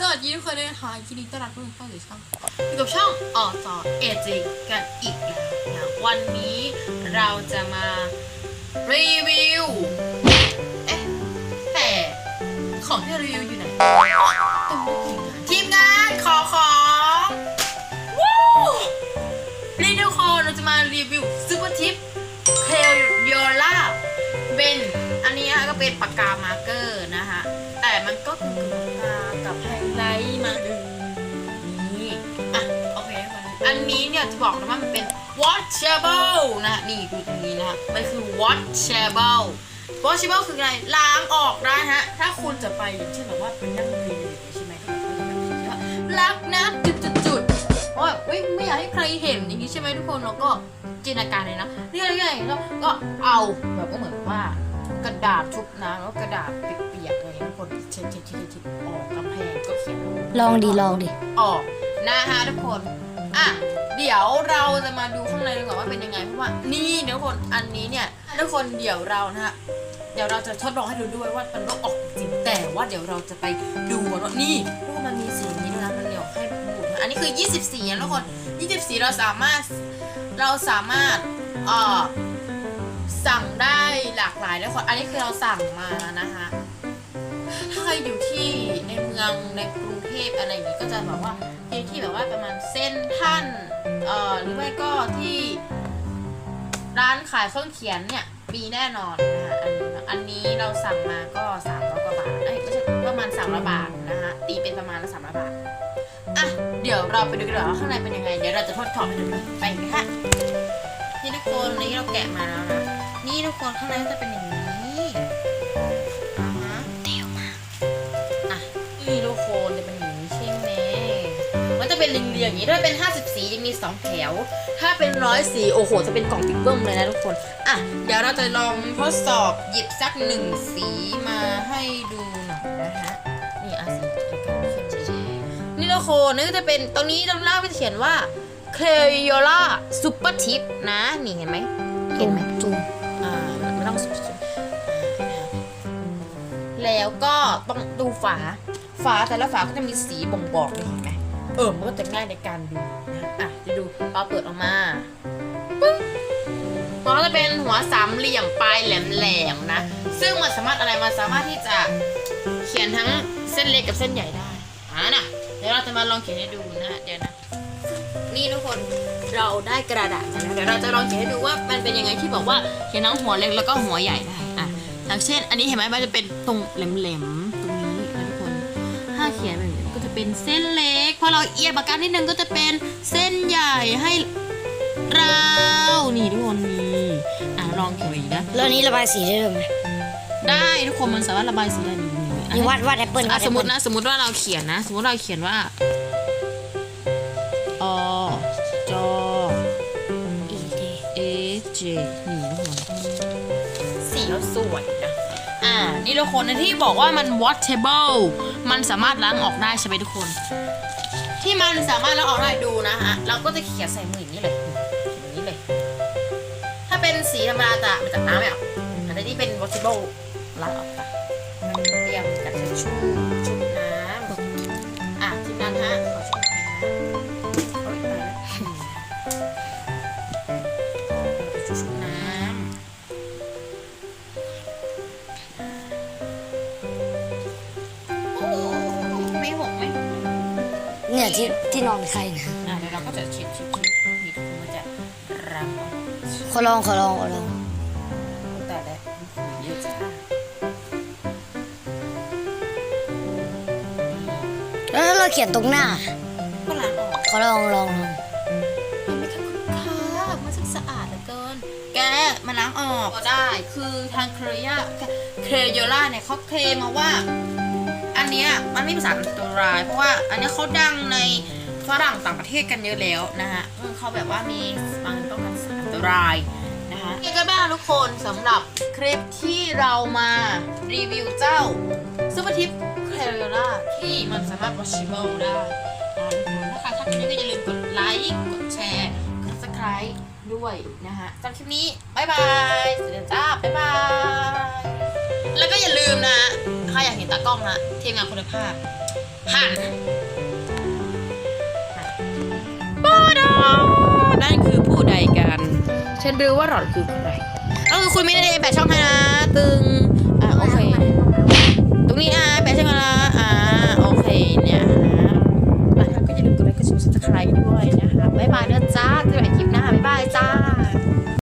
สวัสดีทุกคนด้วยนะคะยินดีต้อนรับทุกคนเข้าสู่ช่องอยู่กับช่องออต่อเอจกันอีกแล้วนะวันนี้เราจะมารีวิว เอ๊ะ แต่ของที่รีวิวอยู่ไหนทีมงานขอของวู้นี่ทุกคนเราจะมารีวิวซูเปอร์ทิปเคลโยล่าเป็นอันนี้นะคะก็เป็นปากกามาร์เกอร์นะคะแต่มันก็คือ อันนี้เนี่ยจะบอกนะว่ามันเป็น washable นะนี่ดูตรงนี้นะมันคือ washable washable คืออะไรล้างออกได้ฮะ ถ้าคุณจะไปอย่างเช่นแบบว่าเป็นนั่งเรียนอย่างนี้ใช่ไหมก็แบบว่าอย่างนี้ว่ารักนะจุดจุดจุดๆเพราะแบบเฮ้ยไม่อยากให้ใครเห็นอย่างนี้ใช่ไหมทุกคนเราก็จินตนาการเลยนะเรียกอะไรแล้วก็เอาแบบก็เหมือนกับว่ากระดาษชุบน้ำแล้วกระดาษเปียกๆอะไรอย่างเงี้ยทุกคนเช็ดเช็ดเช็ดเช็ดออกกำแพงก็เขียนลงลองดิลองดิออกนะคะทุกคนอะ เดี๋ยวเราจะมาดูข้างในดีกว่าว่าเป็นยังไงเพราะว่านี่นะทุกคนอันนี้เนี่ยทุกคนเดี๋ยวเรานะฮะเดี๋ยวเราจะทดลองให้ดูด้วยว่ามันลบออกจริงแต่ว่าเดี๋ยวเราจะไปดูกันว่านี่ทุกคนมันมีสีนี้ด้วยนะมันเดี๋ยวให้ดูนะอันนี้คือ 24นะทุกคน24 เราสามารถเราสามารถเอ่อสั่งได้หลากหลายนะทุกคนอันนี้คือเราสั่งมานะคะถ้าใครอยู่ที่ในเมืองในกรุง พอะไรอย่างนี้ก็จะแบบว่าเที่ที่แบบว่าประมาณเส้นท่านเอ่อหรือไม่ก็ที่ร้านขายเครื่องเขียนเนี่ยมีแน่นอนนะคะอันนี้อันนี้เราสั่งมาก็สามร้อยกว่าบาทเอ้ยไม่ใช่ประมาณสามร้อยบาทนะคะตีเป็นประมาณละสามร้อยบาทอะเดี๋ยวเราไปดูกันว่าว่าข้างในเป็นยังไง เดี๋ยวเราจะทดสอบให้ดูไปกันค่ะนี่ทุกคนนี่เราแกะมาแล้วนะนี่ทุกคนข้างในจะเป็นอย่างนี้อ่าฮะเตียวมากอะนี่ทุกคนจะเป็น เป็นเรียงๆอย่างนี้ถ้าเป็น50สีจะมี 2 แถว ถ้าเป็นร้อยสีโอ้โห จะเป็นกล่องบิ๊กเบิ้มเลยนะทุกคน อะ เดี๋ยวเราจะลองทดสอบหยิบสักหนึ่งสีมาให้ดูหน่อยนะฮะ นี่อะสีจะกันเข้มๆนี่ทุกคนนี่ก็จะเป็นตรงนี้ตรงล่างมันจะเขียนว่า c l a y o l a Super Tip นะ นี่เห็นไหมเห็นไหมจุ่มอ่าไม่ต้องสุดแล้วก็ต้องดูฝา ฝาแต่ละฝาก็จะมีสีบ่งบอกเลยเห็นไหม เออมันก็จะง่ายในการดูนะอะจะดูเราเปิดออกมาปึ๊บมันก็จะเป็นหัวสามเหลี่ยมปลายแหลมๆนะ ซึ่งมันสามารถอะไรมันสามารถที่จะเขียนทั้งเส้นเล็กกับเส้นใหญ่ได้อ่านะเดี๋ยวเราจะมาลองเขียนให้ดูนะเดี๋ยวนะ นี่ทุกคนเราได้กระดาษมาแล้วเดี๋ยวเราจะลองเขียนให้ดูว่ามันเป็นยังไงที่บอกว่าเขียนทั้งหัวเล็กแล้วก็หัวใหญ่ได้อะอย่างเช่น อันนี้เห็นไหมมันจะเป็นตรงแหลมๆตรงนี้นะทุกคนถ้าเขียนแบบนี้ก็จะเป็นเส้นเล็ก พอเราเอียงปากกานิดนึงก็จะเป็นเส้นใหญ่ให้เรานี่ทุกคนนี่อะลองเขียนอีกนะแล้วอันนี้ระบายสีได้เลยไหมได้ทุกคนมันสามารถระบายสีได้นี่นี่อะนี่วาดวาดแอปเปิลอะสมมตินะ สมมติว่าเราเขียนนะ สมมติเราเขียนว่าอจออีดีเอเจนี่ทุกคนสีเขาสวยนะอ่านี่ทุกคนนะที่บอกว่ามัน washable มันสามารถล้างออกได้ใช่ไหมทุกคน ที่มันสามารถล้าออกได้ดูนะฮะเราก็จะเขียนใส่มืออย่างนี้เลยอย่างนี้เลย ถ้าเป็นสีธรรมดาจะมาจากน้ำไม่ออกอันนี้เป็น washable ล้างออกไปเตรียมกับทิชชู่ชุบน้ำอะทีมงานฮะขอชุบน้ำหน่อยนะโอ๊ยตายแล้วชุบน้ำ เนี่ยที่ที่นอนใครนะอะเดี๋ยวเราก็จะชิดชิดชิดนี่ทุกคนมันจะรังออกขอลองขอลองขอลองแต่ได้เยอะจ้าแล้วถ้าเราเขียนตรงหน้าก็ล้างออก ขอลองลองลองมันไม่ค่ะคุณค่ะมันสะอาดเหลือเกิน แกมาล้างออกก็ได้ คือทางเครยาเครโยล่าเนี่ยเขาเคลมมาว่า อันเนี้ยมันไม่มีสารอันตราย เพราะว่าอันนี้เขาดังในฝรั่งต่างประเทศกันเยอะแล้วนะฮะเขาแบบว่ามีมันป้องกันสารอันตรายนะคะยังไงบ้างทุกคนสำหรับคลิปที่เรามารีวิวเจ้าซูเปอร์ทิปเครโยล่าที่มันสามารถ washable ได้นะคนถ้าใครชอบคลิปนี้ก็อย่าลืมกดไลค์กดแชร์กด subscribe ด้วยนะฮะสำหรับคลิปนี้ บ๊ายบายสวัสดีจ้าบ๊ายบาย แล้วก็อย่าลืมนะ ตากล้องนะทีมงานคุณภาพหฉันบาดานั่นคือผู้ใดกัน ฉันรู้ว่าหล่อนคือใครเออคุณมินาเดย์แปดช่องให้นะตึง